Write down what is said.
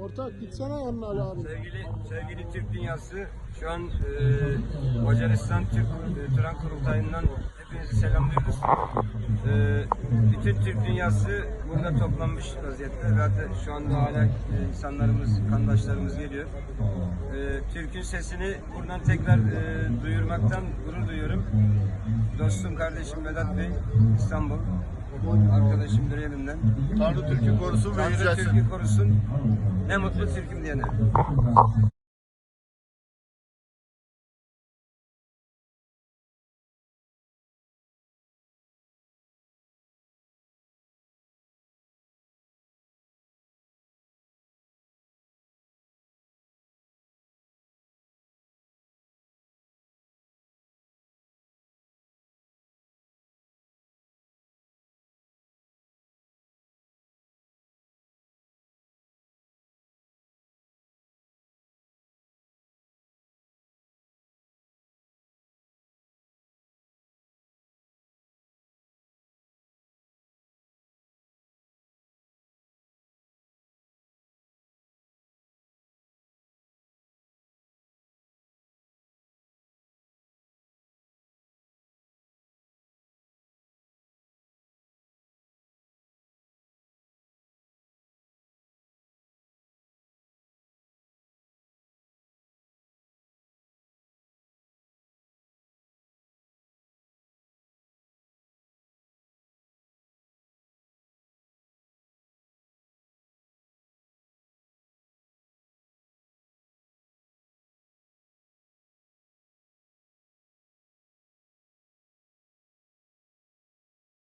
Ortak gitsene yanına Ali abi. Sevgili sevgili Türk dünyası şu an e, Macaristan Türk e, Turan Kurultayı'ndan hepinizi selamlıyoruz. E, bütün Türk dünyası burada toplanmış vaziyette. Zaten şu anda hala e, insanlarımız, kandaşlarımız geliyor. E, Türk'ün sesini buradan tekrar e, duyurmaktan gurur duyuyorum. Dostum kardeşim Vedat Bey İstanbul. Arkadaşım Yüreğimden. Tanrı Türk'ü korusun ve Tanrı yücelsin. Türk'ü korusun. Ne mutlu Türk'üm diyene.